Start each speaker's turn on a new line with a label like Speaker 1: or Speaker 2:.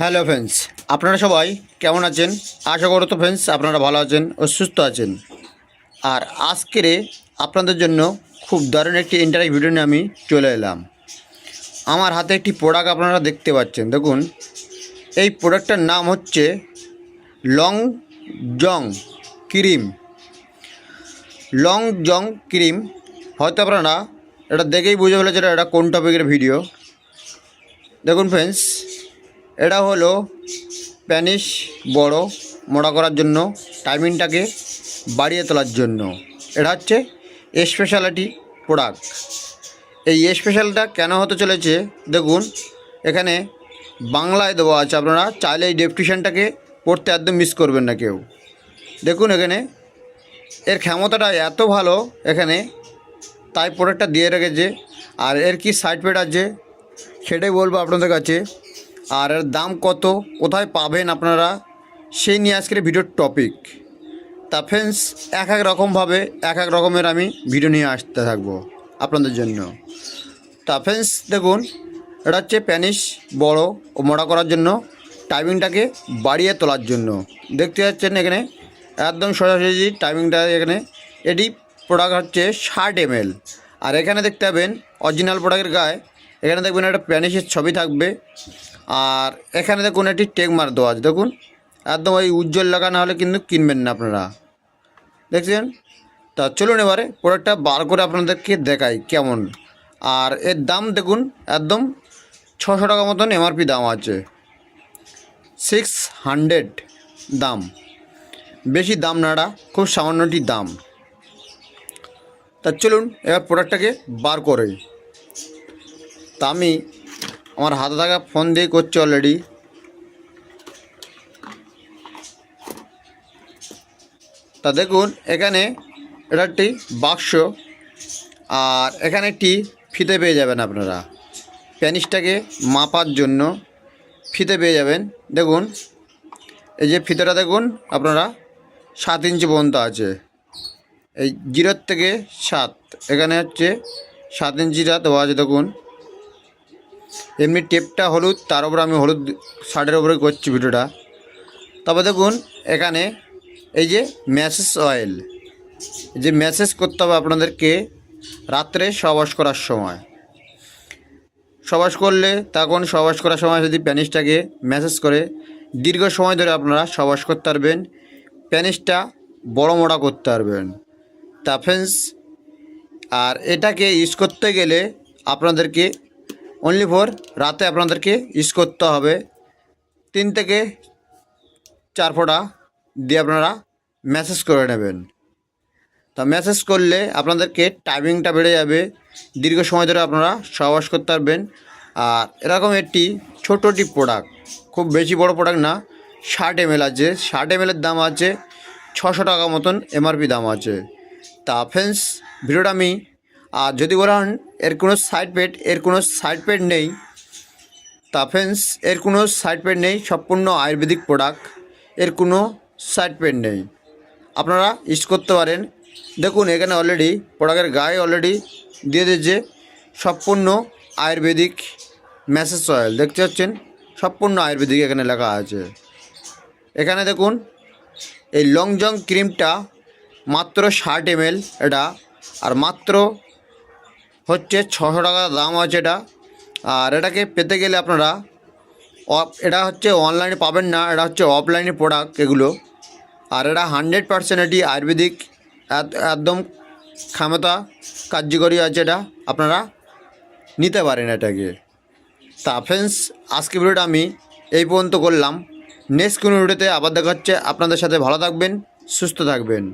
Speaker 1: Hello friends আপনারা সবাই কেমন আছেন? আশা করো তো ফ্রেন্ডস আপনারা ভালো আছেন ও সুস্থ আছেন। আর আজকের আপনাদের জন্য খুব দারুণ একটি ইন্টারভিউ ভিডিও নিয়ে আমি চলে এলাম। আমার হাতে একটি প্রোডাক্ট আপনারা দেখতে পাচ্ছেন। দেখুন, এই প্রোডাক্টটার নাম হচ্ছে Long Jong cream Long Jong cream হয়তো আপনারা এটা দেখেই বুঝে ফেলেছেন এটা কোন টপিকের ভিডিও দেখুন ফ্রেন্ডস এটা হলো প্যানিশ বড় মোড়া করার জন্য টাইমিংটাকে বাড়িয়ে তোলার জন্য। এটা হচ্ছে স্পেশালিটি প্রোডাক্ট এই স্পেশালটা কেন হতে চলেছে? দেখুন, এখানে বাংলায় দেওয়া আছে, আপনারা চাইলে এই ডেফটিশনটাকে পড়তে একদম মিস করবেন না কেউ। দেখুন এখানে, এর ক্ষমতাটা এত ভালো, এখানে তাই প্রোডাক্টটা দিয়ে রেখেছে। আর এর কি সাইড পেড আছে, সেটাই বলব আপনাদের কাছে। আর এর দাম কত? কোথায় পাবেন আপনারা? সেই নিয়ে আজকের ভিডিওর টপিক তা ফ্রেন্ডস এক এক রকমভাবে, এক এক রকমের আমি ভিডিও নিয়ে আসতে থাকব আপনাদের জন্য। তা ফ্রেন্ডস দেখুন, এটা হচ্ছে প্যানিশ বড় ও মোটা করার জন্য টাইমিংটাকে বাড়িয়ে তোলার জন্য। দেখতে পাচ্ছেন এখানে, একদম সোজাসুজি টাইমিংটা এখানে। এটি প্রোডাক্ট হচ্ছে ষাট এমএল আর এখানে দেখতে পাবেন অরিজিনাল প্রোডাক্টের গায়ে, এখানে দেখবেন একটা প্যানিশের ছবি থাকবে। আর এখানে দেখুন একটি টেক মার দেওয়া আছে, দেখুন। একদম ওই উজ্জ্বল লাগা না হলে কিন্তু কিনবেন না আপনারা। দেখছেন? তা চলুন এবারে প্রোডাক্টটা বার করে আপনাদেরকে দেখাই কেমন। আর এর দাম দেখুন, একদম ছশো টাকা মতন এমআরপি দাম আছে। সিক্স হান্ড্রেড দাম। বেশি দাম নাড়া খুব সামান্যটি দাম। তা চলুন এবার প্রোডাক্টটাকে বার করে। তা আমি আমার হাতে থাকা ফোন দিয়ে করছি অলরেডি তা দেখুন, এখানে এটা একটি বাক্স, আর এখানে একটি ফিতে পেয়ে যাবেন আপনারা। প্যানিসটাকে মাপার জন্য ফিতে পেয়ে যাবেন। দেখুন, এই যে ফিতেটা দেখুন, আপনারা সাত ইঞ্চি পর্যন্ত আছে। এই জিরোর থেকে সাত, এখানে হচ্ছে সাত ইঞ্চিটা দেওয়া আছে, দেখুন। এমনি টেপটা হলুদ, তার উপরে আমি হলুদ শার্টের উপরে করছি ভিডিওটা। তবে দেখুন, এখানে এই যে ম্যাসেজ অয়েল যে ম্যাসেজ করতে হবে আপনাদেরকে রাত্রে সবাস করার সময়। সবাস করলে তখন সবাস করার সময় যদি প্যানিসটাকে ম্যাসেজ করে, দীর্ঘ সময় ধরে আপনারা সবাস করতে পারবেন প্যানিসটা বড় মোটা করতে পারবেন। তা ফ্রেন্ডস আর এটাকে ইউজ করতে গেলে আপনাদেরকে অনলি ফর রাতে আপনাদেরকে ইউজ করতে হবে। তিন থেকে চার ফোঁটা দিয়ে আপনারা ম্যাসেজ করে নেবেন। তা ম্যাসেজ করলে আপনাদেরকে টাইমিংটা বেড়ে যাবে। দীর্ঘ সময় ধরে আপনারা সহবাস করতে পারবেন। আর এরকম একটি ছোটোটি প্রোডাক্ট খুব বেশি বড় প্রোডাক্ট না, ষাট এম আছে। ষাট এম দাম আছে, ছশো টাকা মতন এমআরপি দাম আছে। তা ফ্রেন্ডস ভিডিওটা আমি আর যদি বলেন এর কোনো সাইড পেড এর কোনো সাইড পেড নেই, তা ফ্রেন্ডস এর কোনো সাইড পেড নেই, সম্পূর্ণ আয়ুর্বেদিক প্রোডাক্টের কোনো সাইড পেড নেই। আপনারা ইউজ করতে পারেন। দেখুন, এখানে অলরেডি প্রোডাক্টের গায়ে অলরেডি দিয়ে দিয়েছে সম্পূর্ণ আয়ুর্বেদিক ম্যাসেজ অয়েল দেখতে পাচ্ছেন? সম্পূর্ণ আয়ুর্বেদিক এখানে লেখা আছে। এখানে দেখুন, এই লং জং ক্রিমটা মাত্র ষাট এমএল এটা আর মাত্র হচ্ছে ছশো টাকা দাম আছে এটা। আর এটাকে পেতে গেলে আপনারা এটা হচ্ছে অনলাইনে পাবেন না, এটা হচ্ছে অফলাইনে প্রোডাক্ট এগুলো। আর এটা হান্ড্রেড পার্সেন্ট এটি আয়ুর্বেদিক একদম ক্ষমতা কার্যকরী আছে এটা, আপনারা নিতে পারেন এটাকে। তা ফ্রেন্ডস আজকে ভিডিওটা আমি এই পর্যন্ত করলাম। নেক্সট কোনো ভিডিওতে আবার দেখা হচ্ছে। আপনাদের সাথে ভালো থাকবেন, সুস্থ থাকবেন।